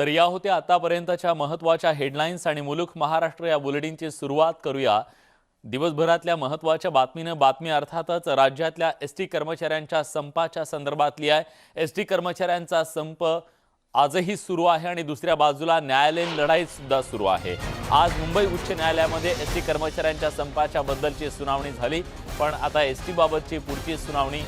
तर या होत्या आतापर्यंतच्या महत्त्वाच्या हेडलाईन्स आणि मुलुक महाराष्ट्र या बुलेटिनची सुरुवात करूया. दिवसभरातल्या महत्त्वाच्या बातमीनं बातमी अर्थातच राज्यातल्या एस टी कर्मचाऱ्यांच्या संपाच्या संदर्भातली आहे. एस टी कर्मचाऱ्यांचा संप आजही सुरू आहे आणि दुसऱ्या बाजूला न्यायालयीन लढाई सुद्धा सुरू आहे. आज मुंबई उच्च न्यायालयामध्ये एस टी कर्मचाऱ्यांच्या संपाच्या बद्दलची सुनावणी झाली पण आता एस टीबाबतची पुढची सुनावणी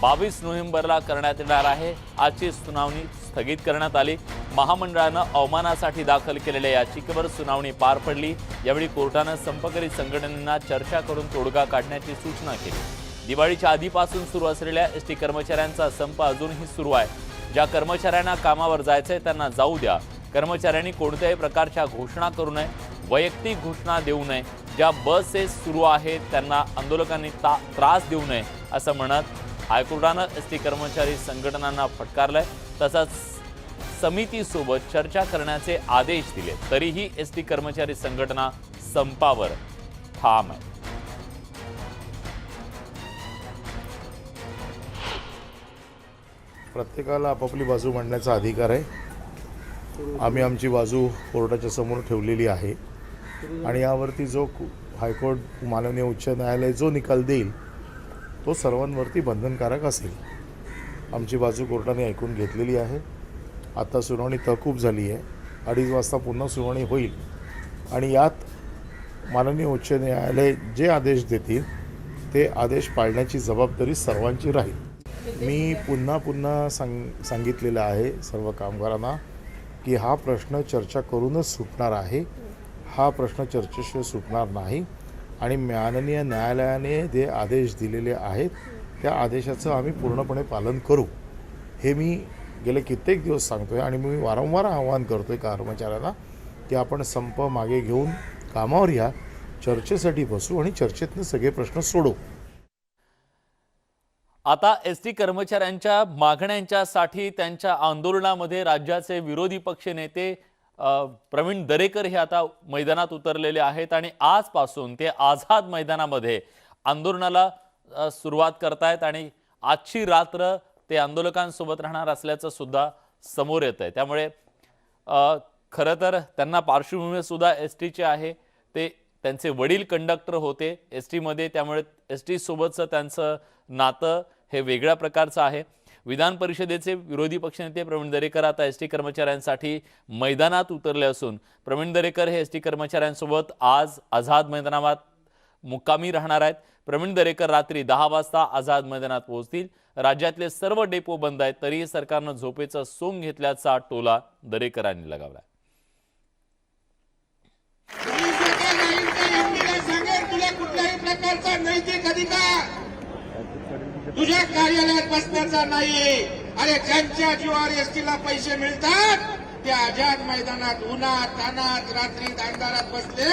बावीस नोव्हेंबरला करण्यात येणार आहे. आजची सुनावणी स्थगित करण्यात आली. महामंडळानं अवमानासाठी दाखल केलेल्या याचिकेवर सुनावणी पार पडली. यावेळी कोर्टानं संपकरी संघटनांना चर्चा करून तोडगा काढण्याची सूचना केली. दिवाळीच्या आधीपासून सुरू असलेल्या एस टी कर्मचाऱ्यांचा संप अजूनही सुरू आहे. ज्या कर्मचाऱ्यांना कामावर जायचंय त्यांना जाऊ द्या. कर्मचाऱ्यांनी कोणत्याही प्रकारच्या घोषणा करू नये वैयक्तिक घोषणा देऊ नये. ज्या बसेस सुरू आहेत त्यांना आंदोलकांनी ता त्रास देऊ नये असं म्हणत हायकोर्टानं एस टी कर्मचारी संघटनांना फटकारलाय. तसंच समितीसोबत चर्चा करण्याचे आदेश दिले. तरीही एस टी कर्मचारी संघटना संपावर ठाम आहे. प्रत्येकाला आपापली बाजू मांडण्याचा अधिकार आहे. आम्ही आमची बाजू कोर्टाच्या समोर ठेवलेली आहे. आणि यावरती जो हायकोर्ट माननीय उच्च न्यायालय जो निकाल देईल तो सर्वांवरती बंधनकारक असेल. आमची बाजू कोर्टाने ऐकून घेतलेली आहे. आता सुनावणी तहकूब झाली आहे. अडीच वाजता पुन्हा सुनावणी होईल. आणि यात माननीय उच्च न्यायालय जे आदेश देतील ते आदेश पाळण्याची जबाबदारी सर्वांची राहील. मी पुन्हा पुन्हा सांग सांगितलेलं आहे सर्व कामगारांना की हा प्रश्न चर्चा करूनच सुटणार आहे. हा प्रश्न चर्चेशिवाय सुटणार नाही. आणि माननीय न्यायालयाने जे आदेश दिलेले आहेत त्या आदेशाचं आम्ही पूर्णपणे पालन करू. हे मी गेले कित्येक दिवस सांगतो आहे आणि मी वारंवार आवाहन करतो आहे कर्मचाऱ्यांना की आपण संप मागे घेऊन कामावर या चर्चेसाठी बसू आणि चर्चेतनं सगळे प्रश्न सोडवू. आता एस टी कर्मचाऱ्यांच्या मागण्यांच्यासाठी त्यांच्या आंदोलनामध्ये राज्याचे विरोधी पक्ष नेते प्रवीण दरेकर हे आता मैदानात उतरलेले आहेत आणि आजपासून ते आझाद मैदानामध्ये आंदोलनाला सुरुवात करतायत आणि आजची रात्र ते आंदोलकांसोबत राहणार असल्याचं सुद्धा समोर येत आहे त्यामुळे खरं तर त्यांना पार्श्वभूमीसुद्धा एस टीचे आहे. ते त्यांचे वडील कंडक्टर होते एस टीमध्ये त्यामुळे एस टी सोबतचं त्यांचं नातं हे वेगळ्या प्रकारचं आहे. विधान परिषदेचे विरोधी पक्षनेते प्रवीण दरेकर आता एस टी कर्मचाऱ्यांसाठी मैदानात उतरले असून प्रवीण दरेकर हे एस टी कर्मचाऱ्यांसोबत आज आझाद मैदानात मुक्कामी राहणार आहेत. प्रवीण दरेकर रात्री दहा वाजता आझाद मैदानात पोहोचतील. राज्यातले सर्व डेपो बंद आहेत तरीही सरकारनं झोपेचा सोंग घेतल्याचा टोला दरेकरांनी लगावला कुठल्याही प्रकारचा नैतिक अधिकार तुझ्या कार्यालयात बसण्याचा नाही अरे ज्यांच्या जीवावर एसटीला पैसे मिळतात ते आझाद मैदानात उन्हात तानात रात्रीत अंधारात बसले.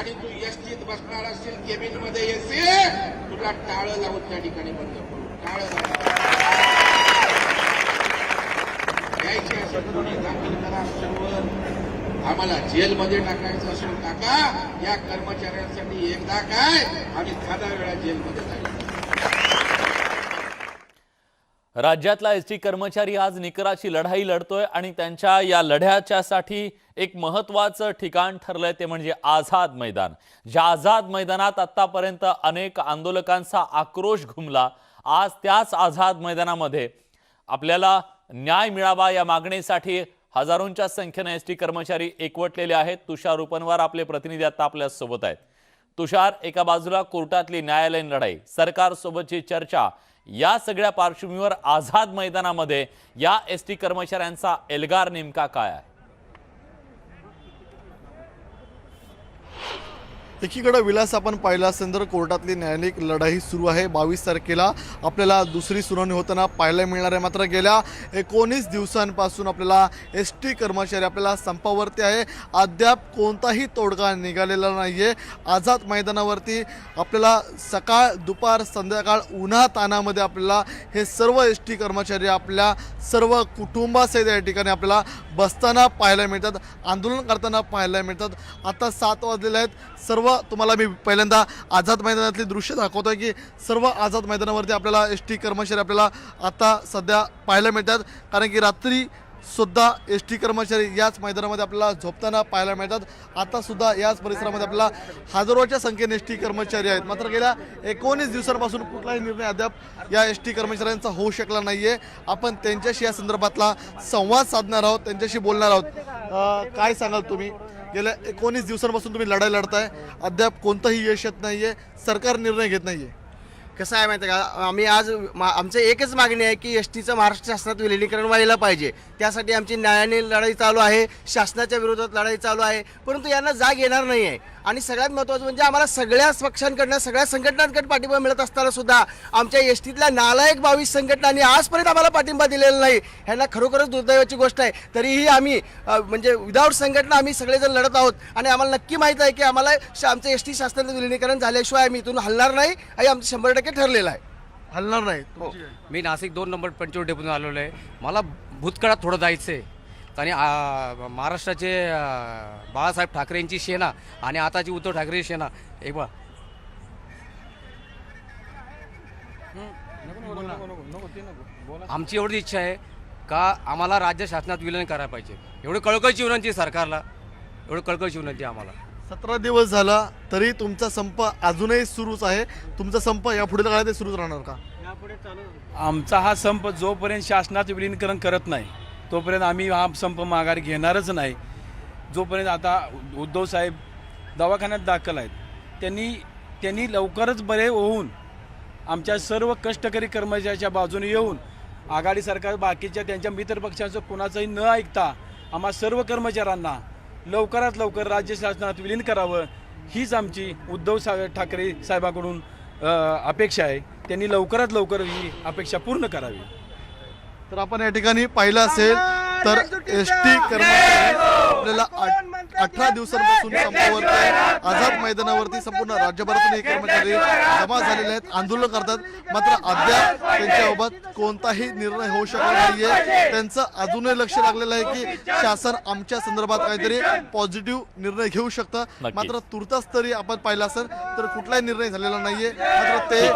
आणि तू एसटीत बसणार असशील केबिनमध्ये येशील. तुला टाळं लावून त्या ठिकाणी बंद करू. टाळं लावून. यायची असेल कोणी दाखल करा सर्व आम्हाला जेलमध्ये टाकायचं असेल टाका या कर्मचाऱ्यांसाठी एकदा काय? आम्ही दहा वेळा जेलमध्ये जायचं. राज्यातला एस टी कर्मचारी आज निकराची लढाई लढतोय आणि त्यांच्या या लढ्याच्यासाठी एक महत्वाचं ठिकाण ठरलंय ते म्हणजे आझाद मैदान. ज्या आझाद मैदानात आतापर्यंत अनेक आंदोलकांचा आक्रोश घुमला आज त्याच आझाद मैदानामध्ये आपल्याला न्याय मिळावा या मागणीसाठी हजारोंच्या संख्येने एस टी कर्मचारी एकवटलेले आहेत. तुषार उपनवार आपले प्रतिनिधी आता आपल्यासोबत आहेत. तुषार एका बाजूला कोर्टातली न्यायालयीन लढाई सरकारसोबतची चर्चा या सगळ्या पार्श्वभूमीवर आझाद मैदानामध्ये या एस टी कर्मचाऱ्यांचा एल्गार नेमका काय आहे? एकीकडे विलास आपण पाहिला असेल तर कोर्टातली न्यायालयिक लढाई सुरू आहे. बावीस तारखेला आपल्याला दुसरी सुनावणी होताना पाहायला मिळणार आहे. मात्र गेल्या एकोणीस दिवसांपासून आपल्याला एस टी कर्मचारी आपल्याला संपावरती आहे. अद्याप कोणताही तोडगा निघालेला नाही आहे आझाद मैदानावरती आपल्याला सकाळ दुपार संध्याकाळ उन्हा तानामध्ये आपल्याला हे सर्व एस टी कर्मचारी आपल्या सर्व कुटुंबासहित या ठिकाणी आपल्याला बसताना पाहायला मिळतात. आंदोलन करताना पाहायला मिळतात. आता सात वाजलेले आहेत. सर्व तुम्हाला मी पहिल्यांदा आझाद मैदानातली दृश्य दाखवतोय की सर्व आझाद मैदानावरती आपल्याला एस टी कर्मचारी आपल्याला आता सध्या पाहायला मिळतात. कारण की रात्री सुद्धा एस टी कर्मचारी याच मैदानामध्ये आपल्याला झोपताना पाहायला मिळतात. आतासुद्धा याच परिसरामध्ये आपल्याला हजारोच्या संख्येने एस टी कर्मचारी आहेत. मात्र गेल्या एकोणीस दिवसांपासून कुठलाही निर्णय अद्याप या एस टी कर्मचाऱ्यांचा होऊ शकला नाही आहे आपण त्यांच्याशी या संदर्भातला संवाद साधणार आहोत त्यांच्याशी बोलणार आहोत. काय सांगाल तुम्ही? गेल्या एकोणीस दिवसांपासून तुम्ही लढाई लढताय. अद्याप कोणतंही यश येत नाही आहे सरकार निर्णय घेत नाही आहे कसं आहे माहिती आहे का? आम्ही आज मा- आमचं एकच मागणी आहे की एस टीचं महाराष्ट्र शासनात विलिनीकरण व्हायला पाहिजे. त्यासाठी आमची न्यायाने लढाई चालू आहे शासनाच्या विरोधात लढाई चालू आहे परंतु यांना जाग येणार नाही आहे. आणि सगळ्यात महत्त्वाचं म्हणजे आम्हाला सगळ्या पक्षांकडनं सगळ्या संघटनांकडे पाठिंबा मिळत असताना सुद्धा आमच्या एस टीतल्या नालायक बावीस संघटनांनी आजपर्यंत आम्हाला पाठिंबा दिलेला नाही. ह्यांना खरोखरच दुर्दैवाची गोष्ट आहे. तरीही आम्ही म्हणजे विदाऊट संघटना आम्ही सगळेजण लढत आहोत. आणि आम्हाला नक्की माहीत आहे की आम्हाला श- आमचं एस टी शासनाचं विलिनीकरण झाल्याशिवाय आम्ही इथून हलणार नाही. आणि आमचं शंभर टक्के ठरलेलं आहे. हलणार नाही. मी नाशिक दोन नंबर पंचवटी डेपून आलेलो आहे. मला भूतकाळात थोडं जायचं आहे आणि आ, महाराष्ट्राचे आ, बाळासाहेब ठाकरेंची सेना आणि आताची उद्धव ठाकरे सेना. एक बा आमची एवढी इच्छा आहे का आम्हाला राज्य शासनात विलीन करायला पाहिजे. एवढी कळकळची विनंती आहे सरकारला. एवढी कळकळची विनंती आहे आम्हाला. सतरा दिवस झाला तरी तुमचा संप अजूनही सुरूच आहे. तुमचा संप या पुढील काळात ते सुरूच राहणार का? आमचा हा संप जोपर्यंत शासनात विलीनीकरण करत नाही तोपर्यंत आम्ही हा संप माघारी घेणारच नाही. जोपर्यंत आता उद्धव साहेब दवाखान्यात दाखल आहेत त्यांनी त्यांनी लवकरच बरे होऊन आमच्या सर्व कष्टकरी कर्मचाऱ्याच्या बाजूने येऊन आघाडी सरकार बाकीच्या त्यांच्या मित्रपक्षाचं कोणाचंही न ऐकता आम्हा सर्व कर्मचाऱ्यांना लवकरात लवकर राज्य शासनात विलीन करावं हीच आमची उद्धव सा ठाकरे साहेबाकडून अपेक्षा आहे. त्यांनी लवकरात लवकर ही अपेक्षा पूर्ण करावी. तर आपण या ठिकाणी पाहिलं असेल तर एस टी कर्मचारी आपल्याला आठ- अठरा दिवसांपासून. आझाद मैदानावरती संपूर्ण राज्यभरातून हे कर्मचारी जमा झालेले आहेत. आंदोलन करतात. मात्र अद्याप त्यांच्याबाबत कोणताही निर्णय होऊ शकला नाहीये. त्यांचं अजूनही लक्ष लागलेलं आहे की शासन आमच्या संदर्भात काहीतरी पॉझिटिव्ह निर्णय घेऊ शकतं. मात्र तुर्तास तरी आपण पाहिलं असेल तर कुठलाही निर्णय झालेला नाहीये. मात्र ते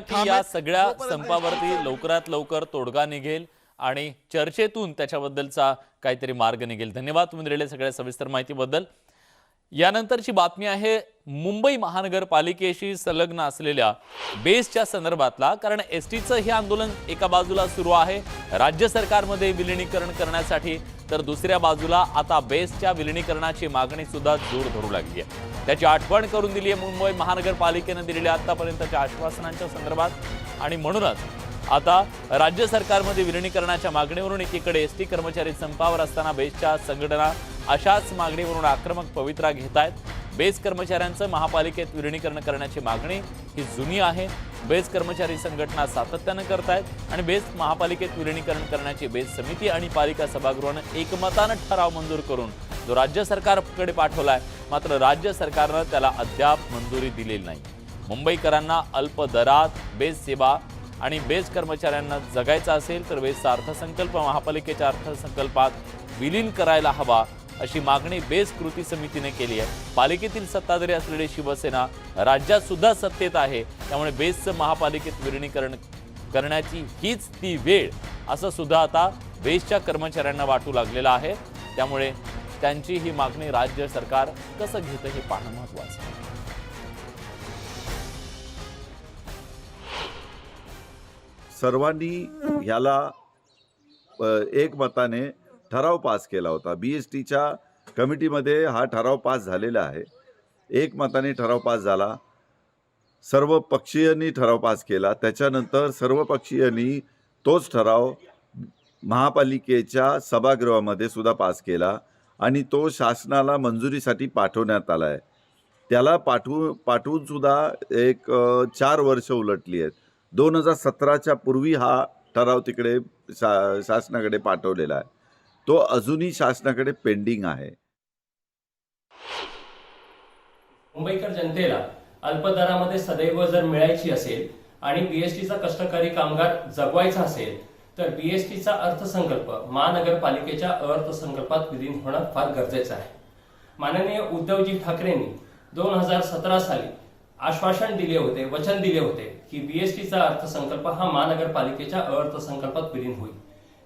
की या. सगळ्या हे संपावरती लवकरात लवकर तोडगा निघेल. आणि चर्चेतून त्याच्याबद्दलचा काहीतरी मार्ग निघेल. धन्यवाद तुम्ही दिलेल्या सगळ्या सविस्तर माहितीबद्दल. यानंतरची बातमी आहे मुंबई महानगरपालिकेशी संलग्न असलेल्या बेसच्या संदर्भातला कारण एस टीचं हे आंदोलन एका बाजूला सुरू आहे. राज्य सरकारमध्ये विलिनीकरण करण्यासाठी तर दुसऱ्या बाजूला आता बेसच्या विलिनीकरणाची मागणी सुद्धा जोर धरू लागली आहे. त्याची आठवण करून दिली आहे मुंबई महानगरपालिकेनं दिलेल्या आतापर्यंतच्या आश्वासनांच्या संदर्भात. आणि म्हणूनच आता राज्य सरकारमध्ये विलिनीकरणाच्या मागणीवरून एकीकडे एस टी कर्मचारी संपावर असताना बेस्टच्या संघटना अशाच मागणीवरून आक्रमक पवित्रा घेत आहेत बेस कर्मचाऱ्यांचं महापालिकेत विलिनीकरण करण्याची मागणी ही जुनी आहे. बेस कर्मचारी संघटना सातत्यानं करतायत आणि बेस महापालिकेत विलिनीकरण करण्याची बेस समिती आणि पालिका सभागृहानं एकमतानं ठराव मंजूर करून जो राज्य सरकारकडे पाठवलाय मात्र राज्य सरकारनं त्याला अद्याप मंजुरी दिलेली नाही. मुंबईकरांना अल्प दरात बेस सेवा आणि बेस कर्मचाऱ्यांना जगायचा असेल तर बेसचा अर्थसंकल्प महापालिकेच्या अर्थसंकल्पात विलीन करायला हवा अशी मागणी बेस कृती समितीने केली आहे. पालिकेतील सत्ताधारी असलेली शिवसेना राज्यात सुद्धा सत्तेत आहे. त्यामुळे बेसचं महापालिकेत विलिनीकरण करण्याची हीच ती वेळ असं सुद्धा आता बेसच्या कर्मचाऱ्यांना वाटू लागलेलं आहे. त्यामुळे त्यांची ही मागणी राज्य सरकार कसं घेतं हे पाहणं महत्वाचं आहे. सर्वांनी ह्याला एकमताने ठराव पास केला होता. बी एस टीच्या कमिटीमध्ये हा ठराव पास झालेला आहे. एकमताने ठराव पास झाला. सर्व पक्षीयांनी ठराव पास केला. त्याच्यानंतर सर्व पक्षीयांनी तोच ठराव महापालिकेच्या सभागृहामध्ये सुद्धा पास केला आणि तो शासनाला मंजुरीसाठी पाठवण्यात आला आहे त्याला पाठवू पाठवूनसुद्धा एक चार वर्ष उलटली आहेत. दोन हजार सतराच्या पूर्वी हा ठराव तिकडे शा शासनाकडे पाठवलेला आहे. तो अजूनही शासनाकडे पेंडिंग आहे. मुंबईकर जनतेला अल्पदरामध्ये सदैव जर मिळायची असेल आणि बीएसटीचा कष्टकरी कामगार जगवायचा असेल तर बीएसटीचा अर्थसंकल्प महानगरपालिकेच्या अर्थसंकल्पात विलीन होणं फार गरजेचं आहे. माननीय उद्धवजी ठाकरेंनी दोन हजार सतरा साली आश्वासन दिले होते वचन दिले होते की बीएसटीचा अर्थसंकल्प हा महानगरपालिकेच्या अर्थसंकल्पात विलीन होईल.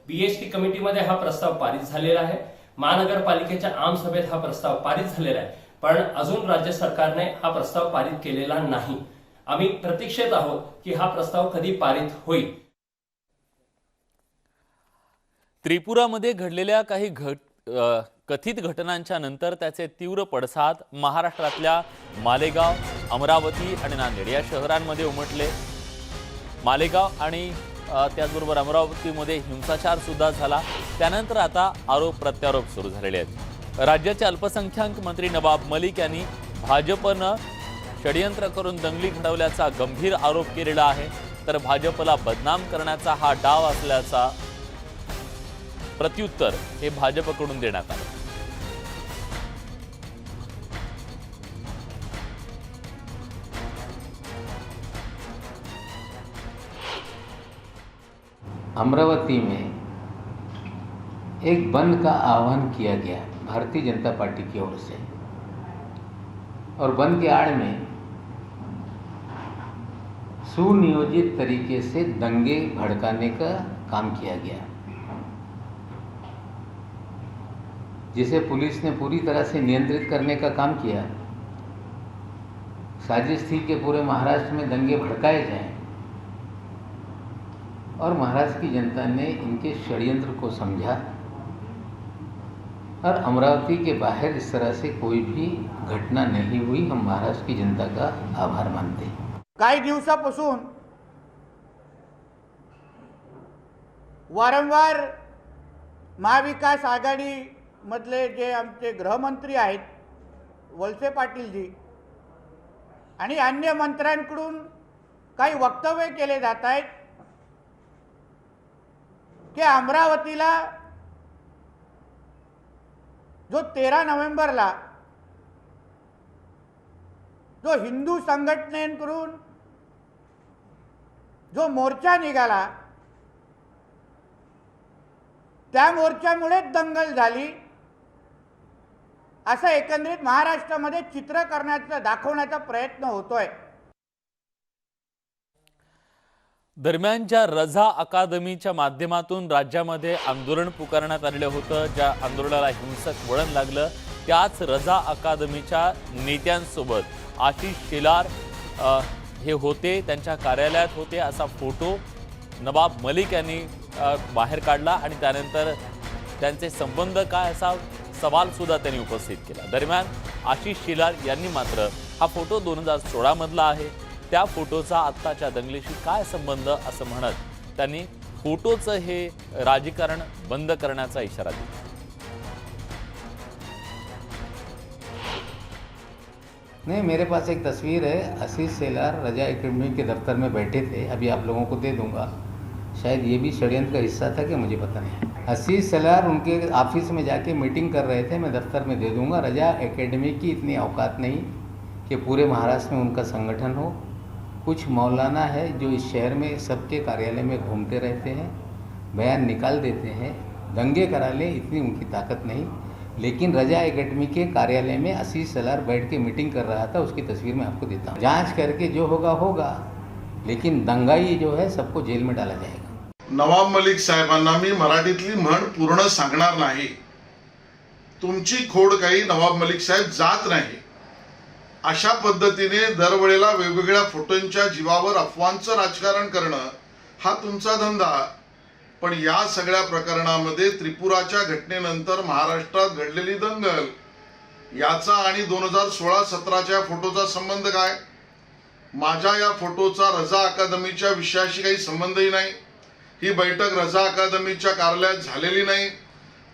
बीएसटी कमिटीमध्ये हा प्रस्ताव पारित झालेला आहे. महानगरपालिकेच्या आमसभेत हा प्रस्ताव पारित झालेला आहे. पण अजून राज्य सरकारने हा प्रस्ताव पारित केलेला नाही. आम्ही प्रतीक्षेत आहोत की हा प्रस्ताव कधी पारित होईल. त्रिपुरामध्ये घडलेल्या काही घट कथित घटनांच्या नंतर त्याचे तीव्र पडसाद महाराष्ट्रातल्या मालेगाव अमरावती आणि नांदेड या शहरांमध्ये उमटले. मालेगाव आणि त्याचबरोबर अमरावतीमध्ये हिंसाचारसुद्धा झाला. त्यानंतर आता आरोप प्रत्यारोप सुरू झालेले आहेत. राज्याचे अल्पसंख्याक मंत्री नवाब मलिक यांनी भाजपनं षडयंत्र करून दंगली घडवल्याचा गंभीर आरोप केलेला आहे. तर भाजपला बदनाम करण्याचा हा डाव असल्याचा प्रत्युत्तर हे भाजपकडून देण्यात आलं. अमरावती में एक बंद का आह्वान किया गया भारतीय जनता पार्टी की ओर से। और बंद के आड़ में सुनियोजित तरीके से दंगे भड़काने का काम किया गया, जिसे पुलिस ने पूरी तरह से नियंत्रित करने का काम किया। साजिश थी कि पूरे महाराष्ट्र में दंगे भड़काए जाएँ। और महाराष्ट्र की जनता ने इनके षड्यंत्र को समझा। और अमरावती के बाहर इस तरह से कोई भी घटना नहीं हुई हम महाराष्ट्र की जनता का आभार मानते हैं। काही दिवसापासून वारंवार महाविकास आघाडी मधले जे आमचे गृहमंत्री आहेत वलसे पाटीलजी आणि अन्य मंत्र्यांकडून काही वक्तव्य केले जात आहेत की अमरावतीला जो तेरा नोव्हेंबरला जो हिंदू संघटनेकडून जो मोर्चा निघाला त्या मोर्चामुळेच दंगल झाली. असं एकंदरीत महाराष्ट्रामध्ये चित्र करण्याचा दाखवण्याचा प्रयत्न होतोय. दरम्यान ज्या रझा अकादमीच्या माध्यमातून राज्यामध्ये आंदोलन पुकारण्यात आलेलं होतं ज्या आंदोलनाला हिंसक वळण लागलं त्याच रझा अकादमीच्या नेत्यांसोबत आशिष शेलार हे होते त्यांच्या कार्यालयात होते असा फोटो नवाब मलिक यांनी बाहेर काढला आणि त्यानंतर त्यांचे संबंध काय असा सवालसुद्धा त्यांनी उपस्थित केला. दरम्यान आशिष शेलार यांनी मात्र हा फोटो दोन हजार सोळामधला आहे. त्या फोटोचा आत्ताच्या दंगलीशी काय संबंध असं म्हणत त्यांनी फोटोचं हे राजकारण बंद करण्याचा इशारा दिला. नहीं मेरे पास एक तस्वीर है आशीष सेलार रजा एकेडमी के दफ्तर में बैठे थे अभी आप लोगों को दे दूंगा। शायद ये भी षड्यंत्र का हिस्सा था कि मुझे पता नहीं। आशीष सेलार उनके ऑफिस में जाके मीटिंग कर रहे थे मैं दफ्तर में दे दूंगा। रजा एकेडमी की इतनी औकात नहीं कि पूरे महाराष्ट्र में उनका संगठन हो। कुछ मौलाना है जो इस शहर में सबके कार्यालय में घूमते रहते हैं बयान निकाल देते हैं दंगे करा लें इतनी उनकी ताकत नहीं। लेकिन रजा एकेडमी के कार्यालय में आशीष सलार बैठ के मीटिंग कर रहा था उसकी तस्वीर मैं आपको देता हूँ। जांच करके जो होगा होगा। लेकिन दंगाई जो है सबको जेल में डाला जाएगा। नवाब मलिक साहेबांना मी मराठीतली म्हण पूर्ण सांगणार नाही. तुमची खोड काही नवाब मलिक साहेब जात नाही. अशा पद्धतीने दरवेळेला वेगवेगळ्या फोटोंच्या जीवावर अफवांचं राजकारण करणं हा तुमचा धंदा. पण या सगळ्या प्रकरणामध्ये त्रिपुराच्या घटनेनंतर महाराष्ट्रात घडलेली दंगल याचा आणि दोन हजार सोळा सतराच्या फोटोचा संबंध काय? माझ्या या फोटोचा रजा अकादमीच्या विषयाशी काही संबंधही नाही. ही बैठक रजा अकादमीच्या कार्यालयात झालेली नाही.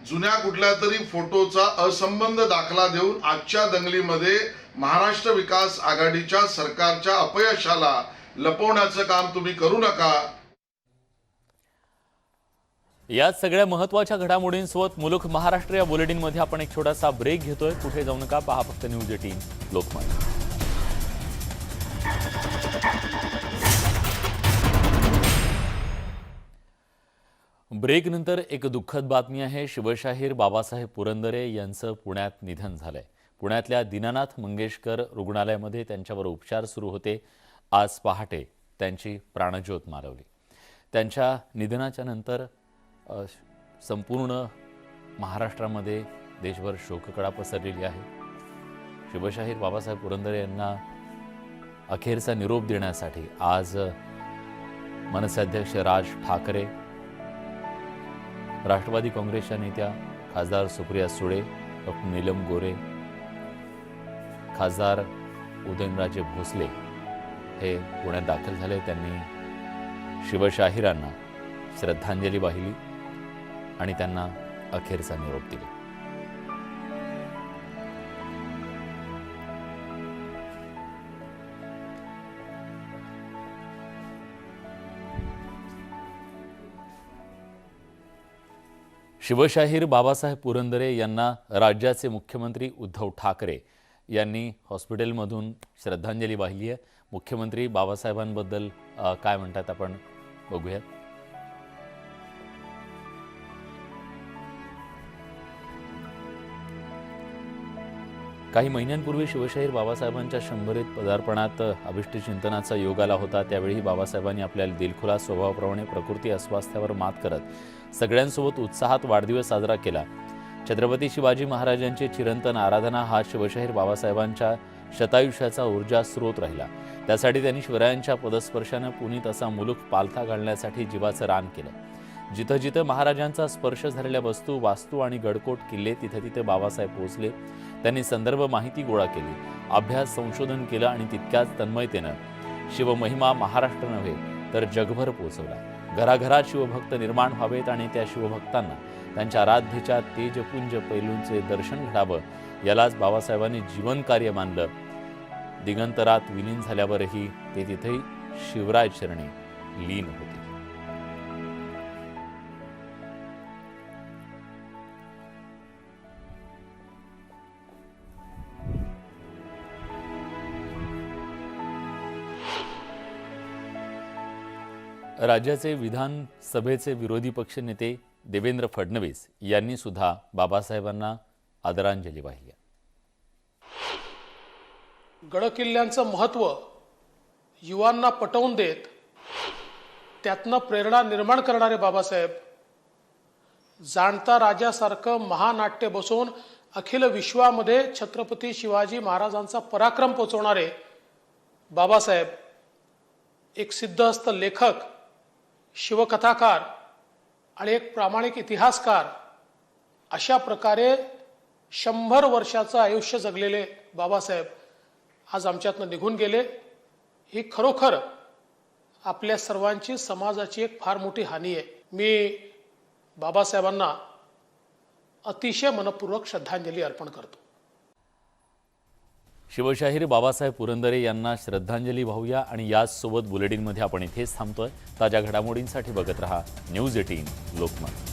जुन्या कुठल्या तरी फोटोचा असंबंध दाखला देऊन आजच्या दंगलीमध्ये महाराष्ट्र विकास आघाडीच्या सरकारच्या अपयशाला लपवण्याचं काम तुम्ही करू नका. या सगळ्या महत्त्वाच्या घडामोडींसोबत मुलुख महाराष्ट्र या बुलेटिनमध्ये आपण एक छोटासा ब्रेक घेतोय. कुठे जाऊ नका पहा फक्त न्यूज एटीन लोकमत ब्रेकनंतर एक दुःखद बातमी आहे. शिवशाहीर बाबासाहेब पुरंदरे यांचं पुण्यात निधन झालंय. पुण्यातल्या दीनानाथ मंगेशकर रुग्णालयामध्ये त्यांच्यावर उपचार सुरू होते. आज पहाटे त्यांची प्राणज्योत मालवली. त्यांच्या निधनाच्या नंतर संपूर्ण महाराष्ट्रामध्ये देशभर शोककळा पसरलेली आहे. शिवशाहीर बाबासाहेब पुरंदरे यांना अखेरचा निरोप देण्यासाठी आज मनसे अध्यक्ष राज ठाकरे राष्ट्रवादी काँग्रेसच्या नेत्या खासदार सुप्रिया सुळे डॉक्टर नीलम गोरे खासदार उदयनराजे भोसले हे पुण्यात दाखल झाले. त्यांनी शिवशाहिरांना श्रद्धांजली वाहिली आणि त्यांना अखेरचा निरोप दिला. शिवशाहीर बाबासाहेब पुरंदरे यांना राज्याचे मुख्यमंत्री उद्धव ठाकरे यांनी हॉस्पिटलमधून श्रद्धांजली वाहिली आहे. मुख्यमंत्री बाबासाहेबांबद्दल काय म्हणतात आपण बघूयात काही महिन्यांपूर्वी शिवशाहीर बाबासाहेबांच्या शंभरीत पदार्पणात अभिष्ट चिंतनाचा योग आला होता. त्यावेळी बाबासाहेबांनी आपल्या दिलखुलास स्वभावाप्रमाणे प्रकृती अस्वास्थ्यावर मात करत सगळ्यांसोबत उत्साहात वाढदिवस साजरा केला. छत्रपती शिवाजी महाराजांची चिरंतन आराधना हा शिवशाहीर बाबासाहेबांच्या शतायुष्याचा ऊर्जा स्रोत राहिला. त्यासाठी त्यांनी शिवरायांच्या पदस्पर्शानं पुनीत असा मुलूक पालथा घालण्यासाठी जीवाचं रान केलं. जिथं जिथं महाराजांचा स्पर्श झालेल्या वस्तू वास्तू आणि गडकोट किल्ले तिथे तिथे बाबासाहेब पोहोचले. त्यांनी संदर्भ माहिती गोळा केली. अभ्यास संशोधन केलं आणि तितक्याच तन्मयतेनं शिवमहिमा महाराष्ट्र नव्हे तर जगभर पोहोचवला. घराघरात शिवभक्त निर्माण व्हावेत आणि त्या शिवभक्तांना त्यांच्या आराध्यच्या तेजपुंज पैलूंचे दर्शन घडावं यालाच बाबासाहेबांनी जीवनकार्य मानलं. दिगंतरात विलीन झाल्यावरही ते तिथेही शिवराय चरणी लीन होते. राज्याचे विधानसभेचे विरोधी पक्षनेते देवेंद्र फडणवीस यांनी सुद्धा बाबासाहेबांना आदरांजली वाहिली गडकिल्ल्यांचं महत्त्व युवांना पटवून देत त्यातनं प्रेरणा निर्माण करणारे बाबासाहेब जाणता राजासारखं महानाट्य बसवून अखिल विश्वामध्ये छत्रपती शिवाजी महाराजांचा पराक्रम पोचवणारे बाबासाहेब एक सिद्धहस्त लेखक शिवकथाकार आणि एक प्रामाणिक इतिहासकार अशा प्रकारे शंभर वर्षाचं आयुष्य जगलेले बाबासाहेब आज आमच्यातनं निघून गेले. ही खरोखर आपल्या सर्वांची समाजाची एक फार मोठी हानी आहे. मी बाबासाहेबांना अतिशय मनपूर्वक श्रद्धांजली अर्पण करतो. शिवशाहीर बाबासाहेब पुरंदरे यांना श्रद्धांजली वाहूया आणि याचसोबत बुलेटिनमध्ये आपण इथेच थांबतोय. ताज्या घडामोडींसाठी बघत रहा न्यूज एटीन लोकमत.